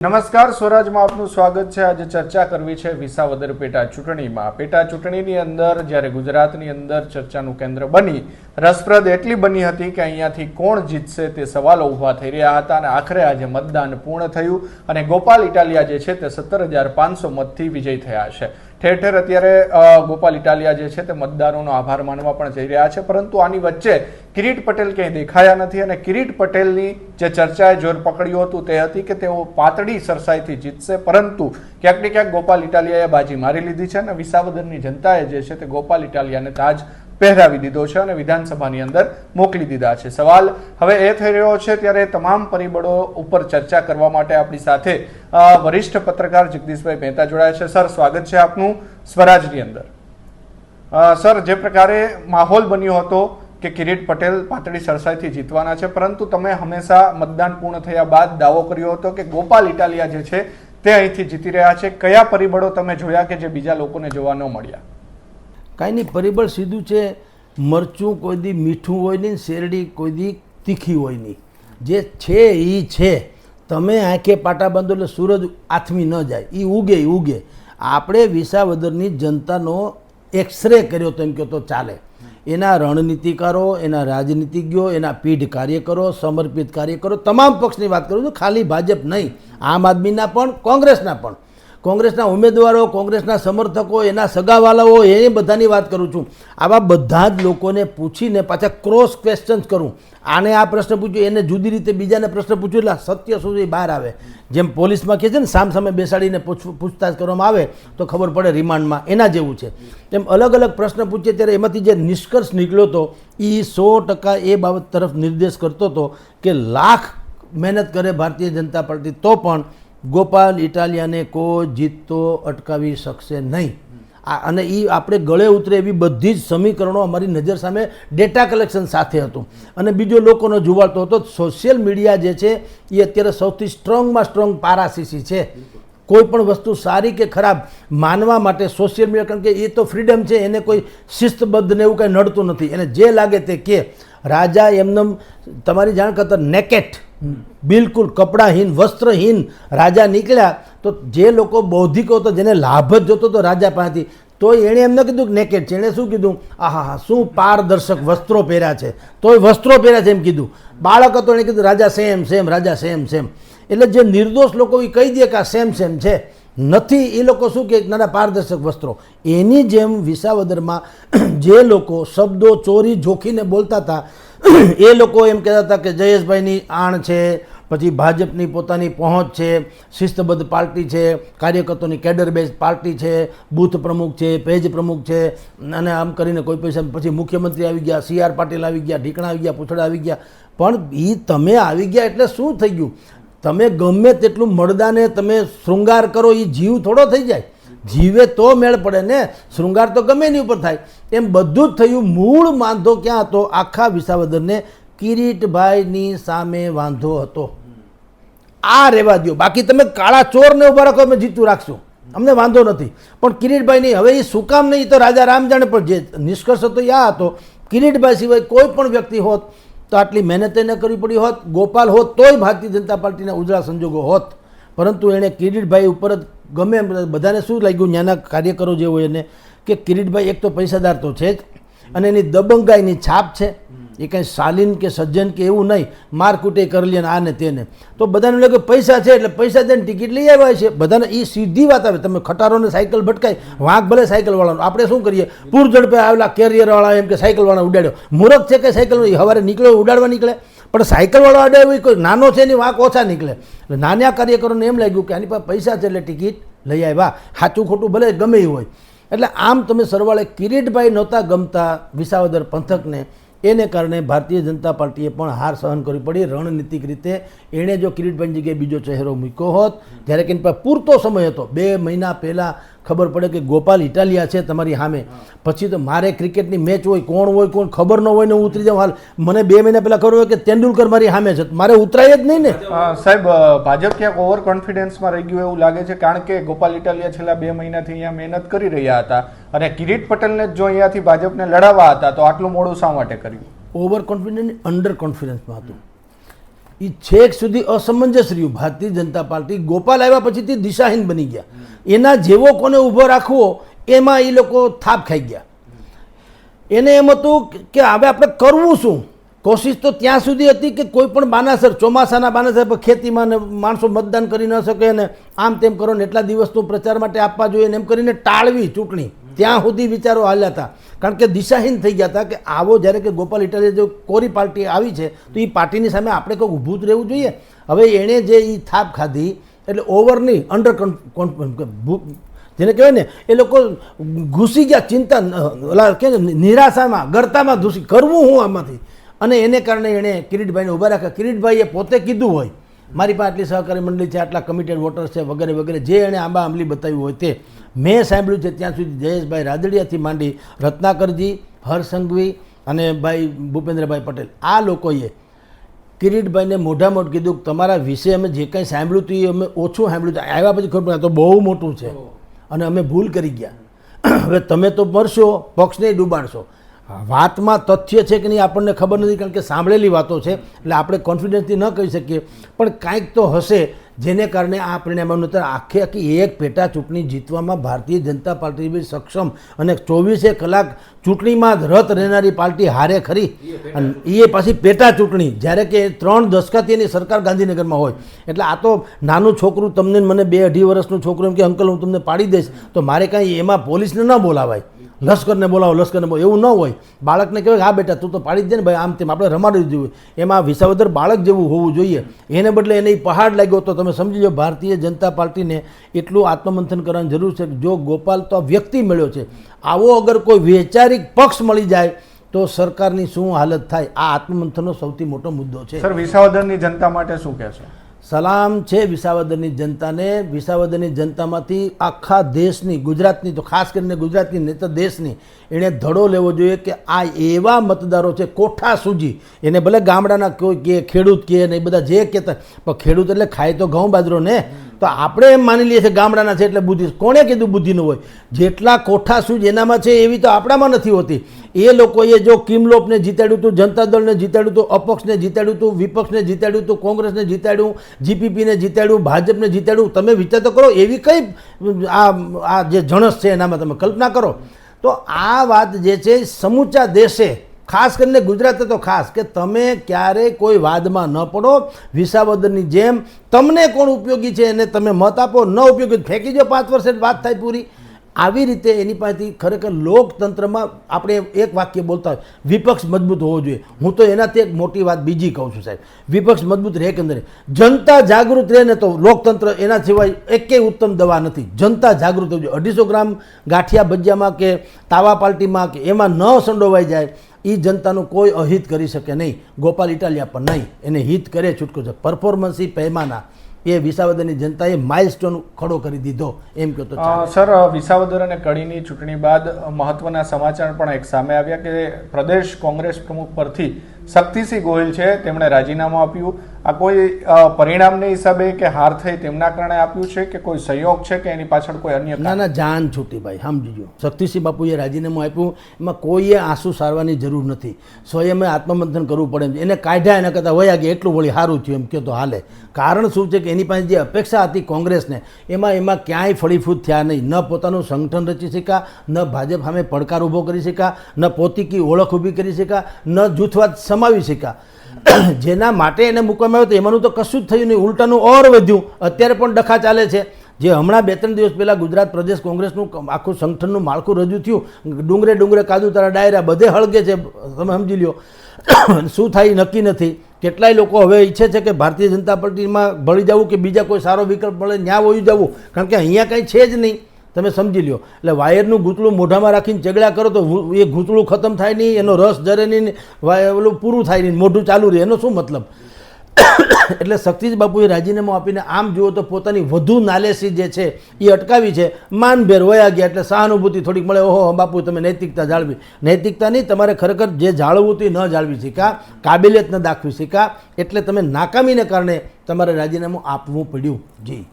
નમસ્કાર, સ્વરાજમાં આપનું સ્વાગત છે. આજે ચર્ચા કરવી છે વિસાવદર પેટા ચૂંટણીમાં. પેટા ચૂંટણીની અંદર, જ્યારે ગુજરાતની અંદર ચર્ચાનું કેન્દ્ર બની, રસપ્રદ એટલી બની હતી કે અહીંયાથી કોણ જીતશે તે સવાલો ઊભા થઈ રહ્યા હતા અને આખરે આજે મતદાન પૂર્ણ થયું અને ગોપાલ ઇટાલિયા જે છે તે સત્તર હજાર પાંચસો મતથી વિજય થયા છે. ઠેર ઠેર અત્યારે ગોપાલ ઇટાલિયા જે છે તે મતદારોનો આભાર માનવા પણ જઈ રહ્યા છે. પરંતુ આની વચ્ચે કિરીટ પટેલ ક્યાંય દેખાયા નથી અને કિરીટ પટેલની જે ચર્ચાએ જોર પકડ્યું હતું તે હતી કે તેઓ પાતળી સરસાઈથી જીતશે. પરંતુ ક્યાંક ને ક્યાંક ગોપાલ ઇટાલિયાએ બાજી મારી લીધી છે અને વિસાવદરની જનતાએ જે છે તે ગોપાલ ઇટાલિયાને તાજ પહેરાવી દીધો છે અને વિધાનસભાની અંદર મોકલી દીધા છે. સવાલ હવે એ થઈ રહ્યો છે, ત્યારે તમામ પરિબળો ઉપર ચર્ચા કરવા માટે આપણી સાથે વરિષ્ઠ પત્રકાર જગદીશભાઈ મહેતા જોડાયા છે. સર, સ્વાગત છે આપનું સ્વરાજની અંદર. સર, જે પ્રકારે માહોલ બન્યો હતો કે કિરીટ પટેલ પાતળી સરસાઈથી જીતવાના છે, પરંતુ તમે હંમેશા મતદાન પૂર્ણ થયા બાદ દાવો કર્યો હતો કે ગોપાલ ઇટાલિયા જે છે તે અહીંથી જીતી રહ્યા છે. કયા પરિબળો તમે જોયા કે જે બીજા લોકોને જોવા ન મળ્યા? કાંઈ નહીં પરિબળ સીધું છે, મરચું કોઈ દી મીઠું હોય નહીં, શેરડી કોઈ દી તીખી હોય નહીં. જે છે એ છે. તમે આંખે પાટા બાંધો એટલે સૂરજ આથમી ન જાય. એ ઉગે એ ઉગે. આપણે વિસાવદરની જનતાનો એક્સરે કર્યો તેમ કહો તો ચાલે. એના રણનીતિકારો, એના રાજનીતિજ્ઞો, એના પીઢ કાર્યકરો, સમર્પિત કાર્યકરો, તમામ પક્ષની વાત કરું છું, ખાલી ભાજપ નહીં. આમ આદમીના પણ, કોંગ્રેસના પણ. કોંગ્રેસના ઉમેદવારો, કોંગ્રેસના સમર્થકો, એના સગાવાલાઓ એ બધાની વાત કરું છું. આવા બધા જ લોકોને પૂછીને પાછા ક્રોસ ક્વેશ્ચન્સ કરું. આને આ પ્રશ્ન પૂછ્યો, એને જુદી રીતે બીજાને પ્રશ્ન પૂછ્યો, એટલે સત્ય સુધી બહાર આવે. જેમ પોલીસમાં કહે છે ને, સામ સામે બેસાડીને પૂછ, પૂછતાછ કરવામાં આવે, તો ખબર પડે રિમાન્ડમાં. એના જેવું છે. તેમ અલગ અલગ પ્રશ્ન પૂછીએ ત્યારે એમાંથી જે નિષ્કર્ષ નીકળ્યો હતો એ સો ટકા એ બાબત તરફ નિર્દેશ કરતો હતો કે લાખ મહેનત કરે ભારતીય જનતા પાર્ટી તો પણ ગોપાલ ઇટાલિયાને કોઈ જીતતો અટકાવી શકશે નહીં. અને એ આપણે ગળે ઉતરે એવી બધી જ સમીકરણો અમારી નજર સામે ડેટા કલેક્શન સાથે હતું. અને બીજો લોકોનો જુવાળતો હતો, સોશિયલ મીડિયા જે છે એ અત્યારે સૌથી સ્ટ્રોંગમાં સ્ટ્રોંગ પારાસીસી છે. કોઈ પણ વસ્તુ સારી કે ખરાબ માનવા માટે સોશિયલ મીડિયા, કારણ કે એ તો ફ્રીડમ છે, એને કોઈ શિસ્તબદ્ધ ને એવું કંઈ નડતું નથી. એને જે લાગે તે કે રાજા એમનેમ, તમારી જાણ કરતા નેકેટ બિલકુલ કપડાહીન, વસ્ત્રહીન રાજા નીકળ્યા તો જે લોકો બૌદ્ધિકો હતો, જેને લાભ જ જોતો હતો રાજા પાસેથી, તો એણે એમ ન કીધું કે નેકેટ છે. એણે શું કીધું? આહા હા શું પારદર્શક વસ્ત્રો પહેર્યા છે? તોય વસ્ત્રો પહેર્યા છે એમ કીધું. બાળક હતો, એણે કીધું, રાજા સેમ સેમ, રાજા સેમ સેમ. એટલે જે નિર્દોષ લોકો એ કહી દે કે આ સેમ સેમ છે, નથી, એ લોકો શું કે નાના પારદર્શક વસ્ત્રો. એની જેમ વિસાવદરમાં જે લોકો શબ્દો ચોરી, જોખીને બોલતા હતા એ લોકો એમ કહેતા હતા કે જયેશભાઈની આણ છે, પછી ભાજપની પોતાની પહોંચ છે, શિસ્તબદ્ધ પાર્ટી છે, કાર્યકર્તોની કેડર બેઝ પાર્ટી છે, બૂથ પ્રમુખ છે, પેજ પ્રમુખ છે, અને આમ કરીને કોઈ પૈસા પછી મુખ્યમંત્રી આવી ગયા, સી આર પાટીલ આવી ગયા, ઢીકણા આવી ગયા, પૂછડા આવી ગયા. પણ એ તમે આવી ગયા એટલે શું થઈ ગયું? તમે ગમે તેટલું મળદાને તમે શૃંગાર કરો એ જીવ થોડો થઈ જાય. જીવે તો મેળ પડે ને, શૃંગાર તો ગમે એની ઉપર થાય. એમ બધું જ થયું, મૂળ વાંધો ક્યાં હતો? આખા વિસાવદરને કિરીટભાઈની સામે વાંધો હતો. આ રહેવા દો બાકી તમે કાળા ચોરને ઊભા રાખો, અમે જીતું રાખશું. અમને વાંધો નથી. પણ કિરીટભાઈ નહીં હવે એ શું કામ નહીં તો રાજા રામ જાણે પણ જે નિષ્કર્ષ હતો એ આ હતો. કિરીટભાઈ સિવાય કોઈ પણ વ્યક્તિ હોત, તો આટલી મહેનત ન કરવી પડી હોત. ગોપાલ હોત, તોય ભારતીય જનતા પાર્ટીના ઉજળા સંજોગો હોત. પરંતુ એણે કિરીટભાઈ ઉપર જ ગમે એમ બધાને શું લાગ્યું? ત્યાંના કાર્યકરો જે હોય એને કે કિરીટભાઈ એક તો પૈસાદાર તો છે જ અને એની દબંગાઈની છાપ છે. એ કાંઈ શાલીન કે સજ્જન કે એવું નહીં. મારકુટે કરી લે ને આ તેને. તો બધાને લાગે પૈસા છે એટલે પૈસા દઈને ટિકિટ લઈ આવ્યા છે. બધાને એ સીધી વાત આવે. તમે ખટારોને સાયકલ ભટકાય વાંક ભલે સાયકલવાળાનો. આપણે શું કરીએ? પૂર ઝડપે આવેલા કેરિયરવાળા એમ કે સાયકલવાળા ઉડાડ્યો. મૂરખ છે કે સાયકલ હવારે નીકળ્યો, ઉડાડવા નીકળે. પણ સાયકલવાળો અડાડ્યો એ કોઈ નાનો છે એની વાંક ઓછા નીકળે. એટલે નાના કાર્યકરોને એમ લાગ્યું કે આની પાસે પૈસા છે એટલે ટિકિટ લઈ આવ્યા. સાચું ખોટું ભલે ગમે એ હોય. એટલે આમ તમે સરવાળે કિરીટભાઈ નહોતા ગમતા વિસાવદર પંથકને એને કારણે ભારતીય જનતા પાર્ટીએ પણ હાર સહન કરવી પડી. રણનીતિક રીતે એણે જો કિરીટભાઈની જગ્યાએ બીજો ચહેરો મૂક્યો હોત, જ્યારે કે પૂરતો સમય હતો, બે મહિના પહેલાં ખબર પડે કે ગોપાલ ઇટાલિયા છે તમારી સામે. પછી તો મારે ક્રિકેટની મેચ હોય કોણ હોય કોણ ખબર ન હોય ને હું ઉતરી જાઉં હાલ. મને બે મહિના પહેલાં ખબર હોય કે તેંડુલકર મારી સામે છે. મારે ઉતરાય જ નહીં ને. સાહેબ ભાજપ ક્યાંક ઓવર કોન્ફિડન્સમાં રહી ગયું એવું લાગે છે? કારણ કે ગોપાલ ઇટાલિયા છેલ્લા બે મહિનાથી અહીંયા મહેનત કરી રહ્યા હતા અને કિરીટ પટેલને જ જો અહીંયાથી ભાજપને લડાવવા હતા તો આટલું મોડું શા માટે કર્યું? ઓવર કોન્ફિડન્સ અંડર કોન્ફિડન્સમાં હતું. એ છેક સુધી અસમંજસ રહ્યું ભારતીય જનતા પાર્ટી ગોપાલ આવ્યા પછી તે દિશાહીન બની ગયા. એના જેવો કોને ઊભો રાખવો, એમાં એ લોકો થાપ ખાઈ ગયા. એને એમ હતું કે હવે આપણે કરવું શું? કોશિશ તો ત્યાં સુધી હતી કે કોઈ પણ બાનાસર, ચોમાસાના બાનાસર ખેતીમાં ને માણસો મતદાન કરી ન શકે ને આમ તેમ કરો ને એટલા દિવસનું પ્રચાર માટે આપવા જોઈએ ને એમ કરીને ટાળવી ચૂંટણી. ત્યાં સુધી વિચારો હાલ્યા હતા. કારણ કે દિશાહીન થઈ ગયા હતા કે આવો જ્યારે કે ગોપાલ ઇટાલિયા જો કોરી પાર્ટી આવી છે, તો એ પાર્ટીની સામે આપણે કંઈક ઊભું જ રહેવું જોઈએ. હવે એણે જે એ થાપ ખાધી, એટલે ઓવરની અંડર જેને કહેવાય ને, એ લોકો ઘૂસી ગયા, ચિંતા કે નિરાશામાં, ગરતામાં ઘૂસી. કરવું હું આમાંથી? અને એને કારણે એણે કિરીટભાઈને ઊભા રાખ્યા. કિરીટભાઈએ પોતે કીધું હોય મારી પાસે આટલી સહકારી મંડળી છે આટલા કમિટેડ વોટર્સ છે વગેરે વગેરે. જે એણે આંબા આંબલી બતાવ્યું હોય તે મેં સાંભળ્યું છે ત્યાં સુધી જયેશભાઈ રાદડિયાથી માંડી રત્નાકરજી હરસંઘવી અને ભાઈ ભૂપેન્દ્રભાઈ પટેલ. આ લોકોએ કિરીટભાઈને મોઢા મોઢ કીધું કે તમારા વિશે અમે જે કંઈ સાંભળ્યું હતું એ અમે ઓછું સાંભળ્યું હતું. આવ્યા પછી ખબર પડે તો બહુ મોટું છે. અને અમે ભૂલ કરી ગયા. હવે તમે તો મરશો પક્ષને ડૂબાડશો. વાતમાં તથ્ય છે કે નહીં આપણને ખબર નથી, કારણ કે સાંભળેલી વાતો છે, એટલે આપણે કોન્ફિડન્સથી ન કહી શકીએ. પણ કાંઈક તો હશે, જેને કારણે આ પરિણામનું નતર આખે આખી એક પેટા ચૂંટણી જીતવામાં ભારતીય જનતા પાર્ટી બી સક્ષમ અને ચોવીસે કલાક ચૂંટણીમાં રત રહેનારી પાર્ટી હારે ખરી. અને એ પાછી પેટા ચૂંટણી, જ્યારે કે ત્રણ દશકાથી એની સરકાર ગાંધીનગરમાં હોય. એટલે આ તો નાનું છોકરું તમને મને બે અઢી વર્ષનું છોકરું એમ કે, અંકલ, હું તમને પાડી દઈશ. તો મારે કાંઈ એમાં પોલીસને ન બોલાવાય. લશ્કરને બોલાવો લશ્કરને બોલાવો. એવું ન હોય. બાળકને કહેવાય હા બેટા, તું તો પાડી જ દે ને ભાઈ, આમ તેમ. આપણે રમાડી દીધું એમાં વિસાવદર બાળક જેવું હોવું જોઈએ. એને બદલે એને પહાડ લાગ્યો તો તમે સમજી લો, ભારતીય જનતા પાર્ટીને એટલું આત્મમંથન કરવાની જરૂર છે જો ગોપાલ તો વ્યક્તિ મળ્યો છે. આવો અગર કોઈ વૈચારિક પક્ષ મળી જાય, તો સરકારની શું હાલત થાય? આ આત્મમંથનનો સૌથી મોટો મુદ્દો છે. સર, વિસાવદરની જનતા માટે શું કહેશો? સલામ છે વિસાવદરની જનતાને. વિસાવદરની જનતામાંથી આખા દેશની, ગુજરાતની, તો ખાસ કરીને ગુજરાતની, નહીં તો દેશની, એણે ધડો લેવો જોઈએ કે આ એવા મતદારો છે કોઠા સૂજી એને ભલે ગામડાના કોઈ કે ખેડૂત કે ને એ બધા જે કહેતા, પણ ખેડૂત એટલે ખાય તો ઘઉં બાજરો ને. તો આપણે એમ માની લઈએ છીએ ગામડાના છે એટલે બુદ્ધિ કોણે કીધું બુદ્ધિનું હોય? જેટલા કોઠા સૂજ એનામાં છે એવી તો આપણામાં નથી હોતી. એ લોકોએ જો કિમલોપને જીતાડ્યું હતું જનતા દળને જીતાડ્યું હતું અપક્ષને જીતાડ્યું હતું વિપક્ષને જીતાડ્યું હતું કોંગ્રેસને જીતાડ્યું, જીપીપીને જીતાડ્યું, ભાજપને જીતાડ્યું, તમે વિચાર તો કરો, એવી કઈ, આ આ જે જણસ છે એનામાં તમે કલ્પના કરો. તો આ વાત જે છે સમૂચા દેશે ખાસ કરીને ગુજરાતે તો ખાસ કે તમે ક્યારેય કોઈ વાદમાં ન પડો. વિસાવદરની જેમ તમને કોણ ઉપયોગી છે એને તમે મત આપો, ન ઉપયોગી ફેંકી જો પાંચ વર્ષે વાત થાય પૂરી. આવી રીતે એની પાસેથી ખરેખર લોકતંત્રમાં આપણે એક વાક્ય બોલતા હોય, વિપક્ષ મજબૂત હોવો જોઈએ. હું તો એનાથી એક મોટી વાત બીજી કહું છું સાહેબ. વિપક્ષ મજબૂત રહે કે નહીં જનતા જાગૃત રહે ને તો લોકતંત્ર એના સિવાય એકેય ઉત્તમ દવા નથી. જનતા જાગૃત હોવી જોઈએ. અઢીસો ગ્રામ ગાંઠિયા ભજીયામાં કે તાવા પાલ્ટીમાં કે એમાં ન સંડોવાઈ જાય. એ જનતાનું કોઈ અહિત કરી શકે નહીં. ગોપાલ ઇટાલિયા પણ નહીં. એને હિત કરે છૂટકો છે. પરફોર્મન્સી પૈમાના. એ વિસાવદરની જનતાએ માઇલસ્ટોન ખડો કરી દીધો. એમ કહો તો સર વિસાવદર અને કડીની ચૂંટણી બાદ મહત્વના સમાચાર પણ એક સામે આવ્યા કે પ્રદેશ કોંગ્રેસ પ્રમુખ પરથી શક્તિસિંહ ગોહિલ છે, તેમણે રાજીનામું આપ્યું. આ કોઈ પરિણામને હિસાબે કે હાર થઈ તેમના કારણે આપ્યું છે કે કોઈ સહયોગ છે કે એની પાછળ કોઈ અન્ય ના ના, જાન છૂટી ભાઈ, સમજીજો. શક્તિસિંહ બાપુએ રાજીનામું આપ્યું, એમાં કોઈએ આંસુ સારવાની જરૂર નથી. સ્વયંએ આત્મમંથન કરવું પડે એને કાઢ્યા એના કરતાં વયા ગયા, એટલું વળી સારું થયું એમ કહો તો હાલે. કારણ શું છે કે એની પાસે જે અપેક્ષા હતી કોંગ્રેસને, એમાં એમાં ક્યાંય ફળીફૂટ થયા નહીં. ન પોતાનું સંગઠન રચી શક્યા ન ભાજપ સામે પડકાર ઊભો કરી શક્યા ન પોતીકી ઓળખ ઊભી કરી શક્યા ન જૂથવાદ સમાવી શક્યા. જેના માટે એને મૂકવામાં આવ્યો તો એમાંનું તો કશું જ થયું નહીં. ઉલટાનું ઓર વધ્યું. અત્યારે પણ ડખા ચાલે છે. જે હમણાં બે ત્રણ દિવસ પહેલાં ગુજરાત પ્રદેશ કોંગ્રેસનું આખું સંગઠનનું માળખું રજૂ થયું. ડુંગરે ડુંગરે કાદુ તારા ડાયરા બધે હળગે છે. તમે સમજી લ્યો. શું થાય નક્કી નથી. કેટલાય લોકો હવે ઈચ્છે છે કે ભારતીય જનતા પાર્ટીમાં ભળી જવું કે બીજા કોઈ સારો વિકલ્પ મળે, ન્યા વયું જવું. કારણ કે અહીંયા કંઈ છે જ નહીં. તમે સમજી લ્યો. એટલે વાયરનું ગૂંતળું મોઢામાં રાખીને ચગડા કરો તો એ ગૂંતળું ખતમ થાય નહીં, એનો રસ જરે નહીં ઓલું પૂરું થાય નહીં, મોઢું ચાલુ રહે. એનો શું મતલબ? એટલે શક્તિજ બાપુએ રાજીનામું આપીને આમ જુઓ તો પોતાની વધુ નાલેસી જે છે એ અટકાવી છે. માનભેર વયા ગયા એટલે સહાનુભૂતિ થોડીક મળે. ઓહો બાપુ, તમે નૈતિકતા જાળવી. નૈતિકતા નહીં, તમારે ખરેખર જે જાળવવું તે ન જાળવી શીખા. કાબિલિયત ન દાખવી શીખા. એટલે તમે નાકામીને કારણે તમારે રાજીનામું આપવું પડ્યું. જી.